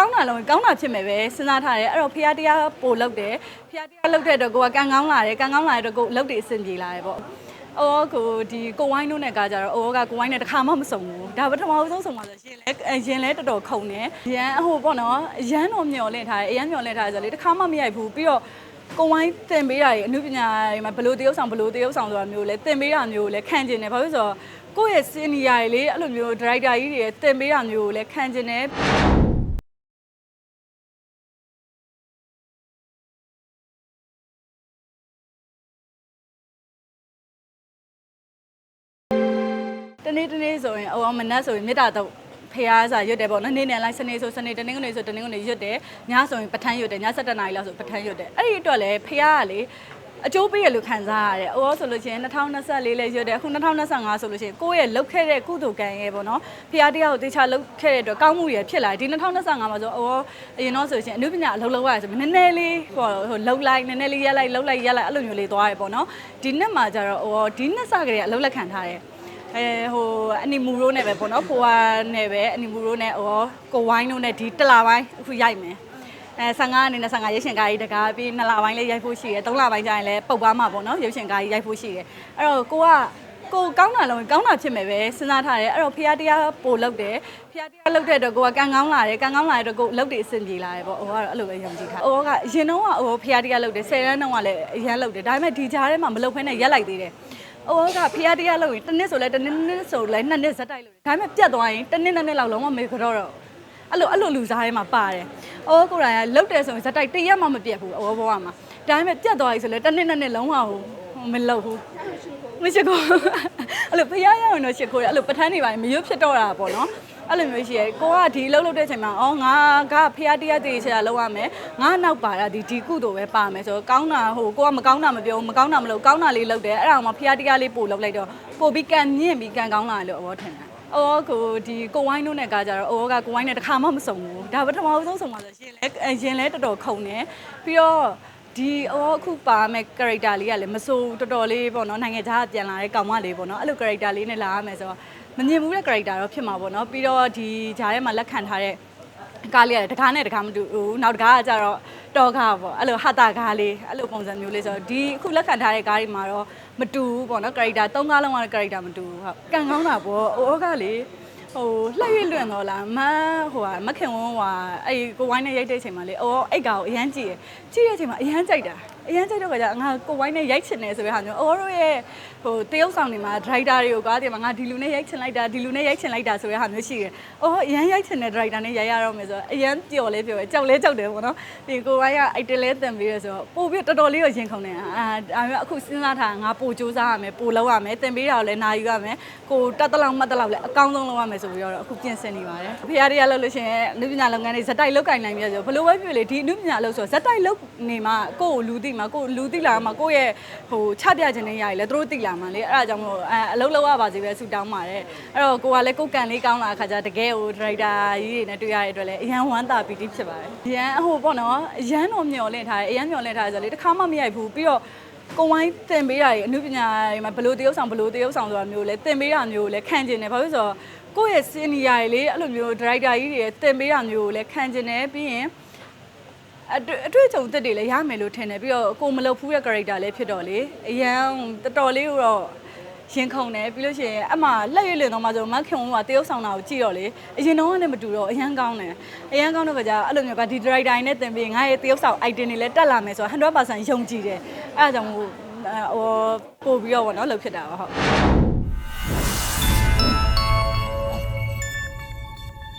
ကောင်းတာလုံးကောင်းတာဖြစ်မယ်ပဲစဉ်းစားထားတယ်အဲ့တော့ဖရားတရားပို့လောက်တယ်ဖရားတရားလောက်တဲ့အတွက်ကိုကကံကောင်းလာတယ်ကံကောင်းလာတဲ့အတွက်ကိုလောက်တွေအဆင်ပြေလာတယ်ပေါ့အော်ကိုဒီကိုဝိုင်းတို့နဲ့ကကြတော့အော်ကကိုဝိုင်းနဲ့တစ်ခါမှမစုံဘူးဒါပထမဆုံးစုံပါဆိုရှင်လဲရင်လဲတော်တော်ခုံတယ်ရန်ဟိုပေါ့နော်ရန်တော့မျောလင့်ထားတယ်အရန်မျောလင့်ထားတယ်ဆိုလေတစ်ခါမှမရိုက်ဘူးပြီးတော့ကိုဝိုင်းတင်ပေးတာတွေအမှုပညာတွေမှာဘလို့တရုပ်ဆောင်ဘလို့တရုပ်ဆောင်ဆိုတာမျိုးလဲတင်ပေးတာမျိုးလဲခံကျင်တယ်ဘာလို့လဲဆိုတော့ကိုယ့်ရဲ့စီနီယာတွေလေအဲ့လိုမျိုးဒရိုက်တာကြီးတွေတင်ပေးတာမျိုးကိုလဲခံကျင်တယ် နေ့တနေ့ဆိုရင်အော်မနက်ဆိုရင်မေတ္တာတော့ဖះစာရွတ်တယ်ပေါ့နော်နေ့နေ့လိုက်စနေဆိုစနေတနင်္ဂနွေဆိုတနင်္ဂနွေရွတ်တယ်ညဆိုရင်ပထန်းရွတ်တယ်ည7နာရီလောက်ဆိုပထန်းရွတ်တယ်အဲ့ဒီအတွက်လည်းဖះကလေအကျိုးပေးရလို့ခံစားရတယ်။အော်ဆိုလို့ရှိရင်2024လဲရွတ်တယ်အခု2025ဆိုလို့ရှိရင်ကိုယ့်ရဲ့လုပ်ခဲ့တဲ့ကုသိုလ်ကံရဲ့ပေါ့နော်ဖះတရားကိုတေချာလုပ်ခဲ့တဲ့အတွက်ကောင်းမှုတွေဖြစ်လာတယ်ဒီ2025မှာဆိုအော်အရင်တော့ဆိုရှင်အနုပညာအလုပ်လုပ်ရတယ်ဆိုနည်းနည်းလေးဟိုဟိုလှုပ်လိုက်နည်းနည်းလေးရက်လိုက်လှုပ်လိုက်ရက်လိုက်အဲ့လိုမျိုးလေးသွားရပေါ့နော်ဒီနှစ်မှာကျတော့အော်ဒီနှစ်စကလေးကအလုပ်လက်ခံထားတယ် အဲဟိုအနီမူရိုးနဲ့ပဲပေါ့နော်ဖိုဝါနဲ့ပဲအနီမူရိုးနဲ့ဟောကိုဝိုင်းတို့နဲ့ဒီတလာပိုင်းအခုရိုက်မယ်အဲ15အနေနဲ့15ရုပ်ရှင်ကားကြီးတကားပြီး2လပိုင်းလေးရိုက်ဖို့ရှိတယ်3လပိုင်းကျရင်လည်းပုတ်ပါမှာပေါ့နော်ရုပ်ရှင်ကားကြီးရိုက်ဖို့ရှိတယ်အဲ့တော့ကိုကကိုကောင်းတာလုံးကောင်းတာဖြစ်မယ်ပဲစဉ်းစားထားတယ်အဲ့တော့ဖရားတရားပို့လောက်တယ်ဖရားတရားလောက်တဲ့အတွက်ကိုကကံကောင်းလာတယ်ကံကောင်းလာတဲ့အတွက်ကိုလောက်တွေအဆင်ပြေလာတယ်ပေါ့ဟိုကတော့အဲ့လိုပဲယုံကြည်ထားဟိုကအရင်တော့ကဟိုဖရားတရားလောက်တယ်10ရန်းတော့ကလည်းအရန်လောက်တယ်ဒါပေမဲ့ဒီကြားထဲမှာမလောက်ဖဲနဲ့ရက်လိုက်သေးတယ် အိုးကဖျားတရားလို့ရင်တစ်နှစ်ဆိုလဲတစ်နှစ်နှစ်ဆိုလဲနှစ်နှစ်ဇက်တိုက်လို့ဒါပေမဲ့ပြတ်သွားရင်တစ်နှစ်နှစ်နှစ်လောက်လုံးဝမေကြောတော့အဲ့လိုအဲ့လိုလူစားထဲမှာပါတယ်အိုးကိုယ်တိုင်ကလုတ်တယ်ဆိုရင်ဇက်တိုက်တစ်ရက်မှမပြတ်ဘူးအိုးဘဝမှာဒါပေမဲ့ပြတ်သွားပြီဆိုလဲတစ်နှစ်နှစ်နှစ်လုံးဝမလုတ်ဘူးမရှိကိုအဲ့လိုဖျားရအောင်တော့ရှစ်ခိုးတယ်အဲ့လိုပထန်းနေပါမရွတ်ဖြစ်တော့တာပေါ့နော် အဲ့လိုမျိုးရှိရဲကိုကဒီလှုပ်လှုပ်တဲ့အချိန်မှာအော်ငါကဖျားတရားတည်ချာလောက်ရမယ်ငါနောက်ပါတာဒီဒီကုသိုလ်ပဲပါမယ်ဆိုတော့ကောင်းတာဟိုကိုကမကောင်းတာမပြောဘူးမကောင်းတာမလုပ်ကောင်းတာလေးလုပ်တယ်အဲ့ဒါမှဖျားတရားလေးပို့လုပ်လိုက်တော့ပို့ပြီးကန်မြင့်ပြီးကန်ကောင်းလာလို့အဘောထင်တယ်အော်ကိုဒီကိုဝိုင်းတို့နဲ့ကကြတော့အော်ကကိုဝိုင်းနဲ့တစ်ခါမှမစုံဘူးဒါပထမဆုံးစုံပါဆိုရှင်လဲရင်လဲတော်တော်ခုံတယ်ပြီးတော့ ဒီအော်အခုပါမဲ့ character လေးကလည်းမစိုးတော်တော်လေးပေါ့နော်နိုင်ငံခြားကပြန်လာတဲ့ကောင်မလေးပေါ့နော်အဲ့လို character လေးနဲ့လာရမယ်ဆိုတော့မမြင်ဘူးတဲ့ character တော့ဖြစ်မှာပေါ့နော်ပြီးတော့ဒီဂျားထဲမှာလက်ခံထားတဲ့ကားလေးရတယ်တကားနဲ့တကားမတူဘူးနောက်တကားကကြတော့တော့ကားပေါ့အဲ့လိုဟာတာကားလေးအဲ့လိုပုံစံမျိုးလေးဆိုတော့ဒီအခုလက်ခံထားတဲ့ကားတွေမှာတော့မတူဘူးပေါ့နော် character သုံးကားလုံးက character မတူဘူးဟုတ်ကံကောင်းတာပေါ့အိုးကလေ ဟိုလှည့်ရလွင့်တော့လားမဟိုဟာမခင်ဝန်းဟိုဟာအဲ့ကိုဝိုင်းနဲ့ရိုက်တဲ့အချိန်မှာလေအော်အဲ့ကောင်အရန်ကြည့်ရကြည့်တဲ့အချိန်မှာအရန်ကြိုက်တာအရန်ကြိုက်တော့ကကြငါကိုဝိုင်းနဲ့ရိုက်ချင်တယ်ဆိုတဲ့ဟာမျိုးအော်တို့ရဲ့ဟိုတရုပ်ဆောင်တွေမှာ driver တွေကိုကားတယ်မှာငါဒီလူနဲ့ရိုက်ချင်လိုက်တာဒီလူနဲ့ရိုက်ချင်လိုက်တာဆိုတဲ့ဟာမျိုးရှိတယ်အော်အရန်ရိုက်ချင်တဲ့ driver နဲ့ရိုက်ရတော့မယ်ဆိုတော့အရန်ပျော်လဲပျော်ပဲကြောက်လဲကြောက်တယ်ပေါ့နော်ဒီကိုဝိုင်းကအိုက်တယ်လဲတန်ပြီးရဆိုတော့ပို့ပြီးတော်တော်လေးတော့ရင်ခုန်တယ်အာဒါပေမဲ့အခုစဉ်းစားထားငါပို့စူးစမ်းရမယ်ပို့လောက်ရမယ်တင်ပေးတာကိုလည်းနာယူရမယ်ကိုတက်တလောက်မှတ်တလောက်လည်းအကောင်းဆုံးလုပ်ရမယ်ဆိုပြီးတော့အခုပြင်ဆင်နေပါတယ်ဖရားတွေကလုပ်လို့ရှိရင်လူပညာလုပ်ငန်းတွေဇက်တိုက်လောက်ကင်နိုင်ပြီဆိုဘလို့ပဲဖြစ်လေဒီလူပညာလုပ်ဆိုဇက်တိုက်လုပ်နေမှာကိုယ့်ကိုလူသိမှာကိုယ်လူသိလာမှာကိုယ့်ရဲ့ဟိုချပြခြင်းနဲ့ရည်လဲသူတို့သိလာမှာလေအဲ့ဒါကြောင့်မလို့အဲအလုပ်လုပ်ရပါစေပဲဆူတောင်းပါတယ်အဲ့တော့ကိုကလည်းကိုယ်ကန်လေးကောင်းလာအခါကျတကယ်ဟိုဒရိုက်တာကြီးတွေနဲ့တွေ့ရတဲ့အတွက်လည်းအရန်ဝမ်းသာပီတိဖြစ်ပါတယ်အရန်ဟိုပေါ့နော်အရန်တော့မျောလင့်ထားတယ်အရန်မျောလင့်ထားတယ်ဆိုတော့လေတစ်ခါမှမရိုက်ဘူးပြီးတော့ကိုဝိုင်းတင်ပေးတာတွေအမှုပညာတွေမှာဘလို့တရုပ်ဆောင်ဘလို့တရုပ်ဆောင်ဆိုတာမျိုးလဲတင်ပေးတာမျိုးကိုလဲခံကျင်တယ်ဘာလို့လဲဆိုတော့ကိုယ့်ရဲ့စီနီယာတွေလေအဲ့လိုမျိုးဒရိုက်တာကြီးတွေတင်ပေးတာမျိုးကိုလဲခံကျင်တယ်ပြီးရင် အတွေ့အတွေ့အကြုံသစ်တွေလည်းရမယ်လို့ထင်တယ်ပြီးတော့ကိုမလုပ်ဖူးတဲ့ character လည်းဖြစ်တော့လေအရန်တော်တော်လေးတော့ရင်ခုန်တယ်ပြီးလို့ရှိရင်အမှလက်ရွေးလင်တော့မှဆိုမခင်ကတရုပ်ဆောင်တာကိုကြည့်တော့လေအရင်တော့လည်းမတူတော့အရန်ကောင်းတယ်အရန်ကောင်းတော့ကကြာအဲ့လိုမျိုးကဒီ director နဲ့တင်ပြီးငါရဲ့တရုပ်ဆောင် item တွေလည်းတက်လာမယ်ဆိုတော့100%ယုံကြည်တယ်အဲ့ဒါကြောင့်ဟိုဟိုပို့ပြီးတော့ဗောနော်လှုပ်ဖြစ်တာပါဟုတ်